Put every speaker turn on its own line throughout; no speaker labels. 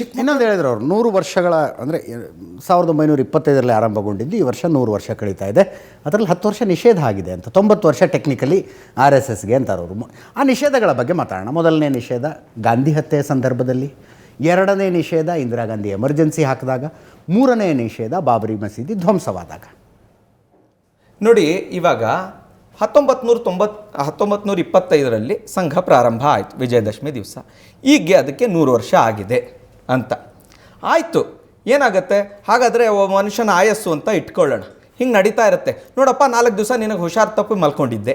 ಚಿಕ್ಕ
ಇನ್ನೊಂದು ಹೇಳಿದ್ರು ಅವರು ನೂರು ವರ್ಷಗಳ ಅಂದರೆ ಸಾವಿರದ ಒಂಬೈನೂರ ಇಪ್ಪತ್ತೈದರಲ್ಲಿ ಆರಂಭಗೊಂಡಿದ್ದು ಈ ವರ್ಷ ನೂರು ವರ್ಷ ಕಳೀತಾ ಇದೆ. ಅದರಲ್ಲಿ ಹತ್ತು ವರ್ಷ ನಿಷೇಧ ಆಗಿದೆ ಅಂತ ತೊಂಬತ್ತು ವರ್ಷ ಟೆಕ್ನಿಕಲಿ ಆರ್ ಎಸ್ ಎಸ್ಗೆ ಅಂತಾರೆ ಅವರು ಆ ನಿಷೇಧಗಳ ಬಗ್ಗೆ ಮಾತಾಡೋಣ. ಮೊದಲನೇ ನಿಷೇಧ ಗಾಂಧಿ ಹತ್ಯೆಯ ಸಂದರ್ಭದಲ್ಲಿ. ಎರಡನೇ ನಿಷೇಧ ಇಂದಿರಾ ಗಾಂಧಿ ಎಮರ್ಜೆನ್ಸಿ ಹಾಕಿದಾಗ. ಮೂರನೇ ನಿಷೇಧ ಬಾಬರಿ ಮಸೀದಿ ಧ್ವಂಸವಾದಾಗ.
ನೋಡಿ ಇವಾಗ ಹತ್ತೊಂಬತ್ತು ನೂರ ತೊಂಬತ್ ಹತ್ತೊಂಬತ್ತು ನೂರ ಇಪ್ಪತ್ತೈದರಲ್ಲಿ ಸಂಘ ಪ್ರಾರಂಭ ಆಯಿತು ವಿಜಯದಶಮಿ ದಿವಸ. ಈಗ ಅದಕ್ಕೆ ನೂರು ವರ್ಷ ಆಗಿದೆ. ಅಂತ. ಆಯಿತು ಏನಾಗುತ್ತೆ? ಹಾಗಾದರೆ ಒಬ್ಬ ಮನುಷ್ಯನ ಆಯಸ್ಸು ಅಂತ ಇಟ್ಕೊಳ್ಳೋಣ. ಹಿಂಗೆ ನಡೀತಾ ಇರುತ್ತೆ. ನೋಡಪ್ಪ ನಾಲ್ಕು ದಿವಸ ನಿನಗೆ ಹುಷಾರು ತಪ್ಪಿ ಮಲ್ಕೊಂಡಿದ್ದೆ.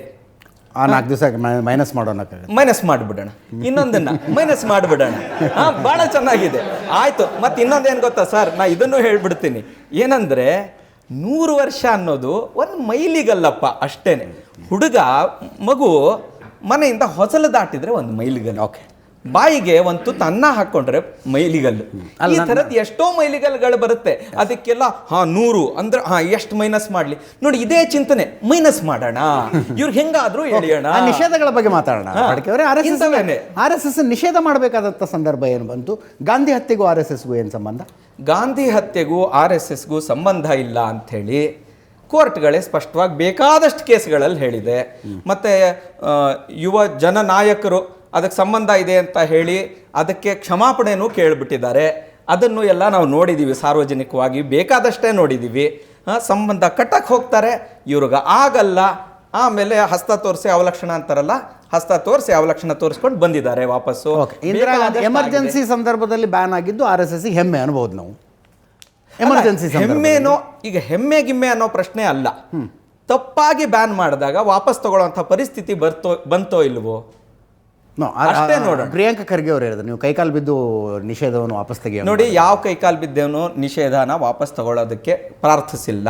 ಆ ನಾಲ್ಕು ದಿವಸ ಮೈನಸ್ ಮಾಡೋಣ
ಮೈನಸ್ ಮಾಡಿಬಿಡೋಣ. ಇನ್ನೊಂದನ್ನು. ಮೈನಸ್ ಮಾಡಿಬಿಡೋಣ. ಹಾಂ ಭಾಳ ಚೆನ್ನಾಗಿದೆ. ಆಯಿತು ಮತ್ತು ಇನ್ನೊಂದೇನು ಗೊತ್ತಾ ಸರ್? ನಾ ಇದನ್ನು ಹೇಳ್ಬಿಡ್ತೀನಿ. ಏನಂದರೆ ನೂರು ವರ್ಷ ಅನ್ನೋದು ಒಂದು ಮೈಲಿಗಲ್ಲಪ್ಪ ಅಷ್ಟೇ ಹುಡುಗ ಮಗು ಮನೆಯಿಂದ ಹೊಸಲು ದಾಟಿದರೆ ಒಂದು ಮೈಲಿಗಲ್ಲ.
ಓಕೆ.
ಬಾಯಿಗೆ ಒಂದು ತುತ್ತು ಅನ್ನ ಹಾಕೊಂಡ್ರೆ ಮೈಲಿಗಲ್ಲು ಈ ಥರದ್ದು ಎಷ್ಟೋ ಮೈಲಿಗಲ್ಗಳು ಬರುತ್ತೆ. ಅದಕ್ಕೆಲ್ಲ ಹಾ ನೂರು ಅಂದ್ರೆ ಹಾ ಎಷ್ಟು ಮೈನಸ್ ಮಾಡ್ಲಿ. ನೋಡಿ ಇದೇ ಚಿಂತನೆ ಮೈನಸ್ ಮಾಡೋಣ. ಇವ್ರು ಹೆಂಗಾದ್ರೂ ಎಳೆಯೋಣ.
ಆ ನಿಷೇಧಗಳ ಬಗ್ಗೆ ಮಾತಾಡೋಣ. ಆರ್ ಎಸ್ ಎಸ್
ಇಂಥವೇನೆ.
ಆರ್ ಎಸ್ ಎಸ್ ನಿಷೇಧ ಮಾಡಬೇಕಾದಂಥ ಸಂದರ್ಭ ಏನು ಬಂತು? ಗಾಂಧಿ ಹತ್ಯೆಗೂ ಆರ್ ಎಸ್ ಎಸ್ಗೂ ಏನು ಸಂಬಂಧ?
ಗಾಂಧಿ ಹತ್ಯೆಗೂ ಆರ್ ಎಸ್ ಎಸ್ಗೂ ಸಂಬಂಧ ಇಲ್ಲ ಅಂಥೇಳಿ ಕೋರ್ಟ್ಗಳೇ ಸ್ಪಷ್ಟವಾಗಿ ಬೇಕಾದಷ್ಟು ಕೇಸ್ಗಳಲ್ಲಿ ಹೇಳಿದೆ. ಮತ್ತು ಯುವ ಜನನಾಯಕರು ಅದಕ್ಕೆ ಸಂಬಂಧ ಇದೆ ಅಂತ ಹೇಳಿ ಅದಕ್ಕೆ ಕ್ಷಮಾಪಣೆನೂ ಕೇಳಿಬಿಟ್ಟಿದ್ದಾರೆ. ಅದನ್ನು ಎಲ್ಲ ನಾವು ನೋಡಿದ್ದೀವಿ ಸಾರ್ವಜನಿಕವಾಗಿ ಬೇಕಾದಷ್ಟೇ ನೋಡಿದ್ದೀವಿ ಸಂಬಂಧ ಕಟ್ಟಕ್ಕೆ ಹೋಗ್ತಾರೆ. ಇವ್ರಿಗೆ ಆಗಲ್ಲ. ಆಮೇಲೆ ಹಸ್ತ ತೋರಿಸಿ ಅವಲಕ್ಷಣ ಅಂತಾರಲ್ಲ ಹಸ್ತ ತೋರಿಸಿ ಅವಲಕ್ಷಣ ತೋರಿಸ್ಕೊಂಡು ಬಂದಿದ್ದಾರೆ ವಾಪಸ್ಸು.
ಎಮರ್ಜೆನ್ಸಿ ಸಂದರ್ಭದಲ್ಲಿ ಬ್ಯಾನ್ ಆಗಿದ್ದು ಆರ್ ಎಸ್ ಎಸ್ ಹೆಮ್ಮೆ ಅನ್ಬೋದು ನಾವು. ಎಮರ್ಜೆನ್ಸಿ
ಹೆಮ್ಮೆನೋ ಈಗ ಹೆಮ್ಮೆ ಗಿಮ್ಮೆ ಅನ್ನೋ ಪ್ರಶ್ನೆ ಅಲ್ಲ. ತಪ್ಪಾಗಿ ಬ್ಯಾನ್ ಮಾಡಿದಾಗ ವಾಪಸ್ ತಗೊಳ್ಳೋಂಥ ಪರಿಸ್ಥಿತಿ ಬರ್ತೋ ಬಂತೋ ಇಲ್ವೋ? ಅಷ್ಟೇ ನೋಡೋಣ.
ಪ್ರಿಯಾಂಕ ಖರ್ಗೆ ಅವರು ಹೇಳಿದ್ರು ನೀವು ಕೈಕಾಲು ಬಿದ್ದು ನಿಷೇಧವನ್ನು ವಾಪಸ್ ತೆಗೆಯ
ನೋಡಿ ಯಾವ ಕೈಕಾಲು ಬಿದ್ದೇವನು ನಿಷೇಧನ ವಾಪಸ್ ತಗೊಳ್ಳೋದಕ್ಕೆ ಪ್ರಾರ್ಥಿಸಿಲ್ಲ.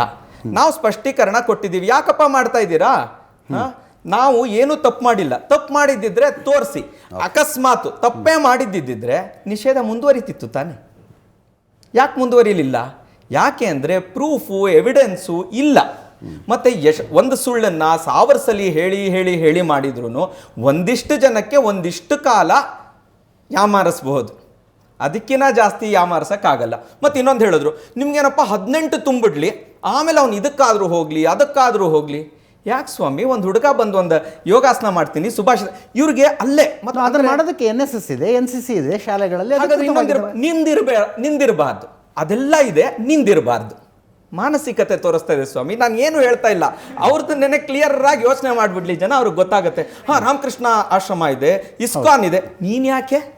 ನಾವು ಸ್ಪಷ್ಟೀಕರಣ ಕೊಟ್ಟಿದ್ದೀವಿ. ಯಾಕಪ್ಪ ಮಾಡ್ತಾ ಇದ್ದೀರಾ? ನಾವು ಏನು ತಪ್ಪು ಮಾಡಿಲ್ಲ. ತಪ್ಪು ಮಾಡಿದ್ದಿದ್ರೆ ತೋರಿಸಿ. ಅಕಸ್ಮಾತ್ ತಪ್ಪೇ ಮಾಡಿದ್ದಿದ್ದರೆ ನಿಷೇಧ ಮುಂದುವರಿತಿತ್ತು ತಾನೆ. ಯಾಕೆ ಮುಂದುವರಿಲಿಲ್ಲ? ಯಾಕೆ ಅಂದರೆ ಪ್ರೂಫು ಎವಿಡೆನ್ಸು ಇಲ್ಲ. ಮತ್ತೆ ಯಶ್ ಒಂದು ಸುಳ್ಳನ್ನ ಸಾವಿರ ಸಲಿ ಹೇಳಿ ಹೇಳಿ ಹೇಳಿ ಮಾಡಿದ್ರು ಒಂದಿಷ್ಟು ಜನಕ್ಕೆ ಒಂದಿಷ್ಟು ಕಾಲ ಯಾಮಾರಿಸ್ಬಹುದು. ಅದಕ್ಕಿಂತ ಜಾಸ್ತಿ ಯಾಮಾರಿಸೋಕ್ಕಾಗಲ್ಲ. ಮತ್ತೆ ಇನ್ನೊಂದು ಹೇಳಿದ್ರು ನಿಮ್ಗೇನಪ್ಪ ಹದಿನೆಂಟು ತುಂಬಿಡ್ಲಿ ಆಮೇಲೆ ಅವ್ನು ಇದಕ್ಕಾದರೂ ಹೋಗಲಿ ಅದಕ್ಕಾದರೂ ಹೋಗಲಿ. ಯಾಕೆ ಸ್ವಾಮಿ ಒಂದು ಹುಡುಗ ಬಂದು ಒಂದು ಯೋಗಾಸನ ಮಾಡ್ತೀನಿ ಸುಭಾಷ್ ಇವ್ರಿಗೆ ಅಲ್ಲೇ ಮತ್ತು
ಅದನ್ನ ಮಾಡೋದಕ್ಕೆ ಎನ್ ಎಸ್ ಎಸ್ ಇದೆ ಎನ್ ಸಿ ಸಿ ಇದೆ ಶಾಲೆಗಳಲ್ಲಿ
ನಿಂದಿರಬೇ ನಿಂದಿರಬಾರ್ದು. ಅದೆಲ್ಲ ಇದೆ ನಿಂದಿರಬಾರ್ದು. ಮಾನಸಿಕತೆ ತೋರಿಸ್ತಾ ಇದೆ ಸ್ವಾಮಿ. ನಾನು ಏನು ಹೇಳ್ತಾ ಇಲ್ಲ. ಅವ್ರದ್ದು ನೆನೆ ಕ್ಲಿಯರ್ ಆಗಿ ಯೋಚನೆ ಮಾಡಿಬಿಡ್ಲಿ. ಜನ ಅವ್ರಿಗೆ ಗೊತ್ತಾಗುತ್ತೆ. ಹಾಂ, ರಾಮಕೃಷ್ಣ ಆಶ್ರಮ ಇದೆ, ಇಸ್ಕಾನ್ ಇದೆ. ನೀನ್ ಯಾಕೆ?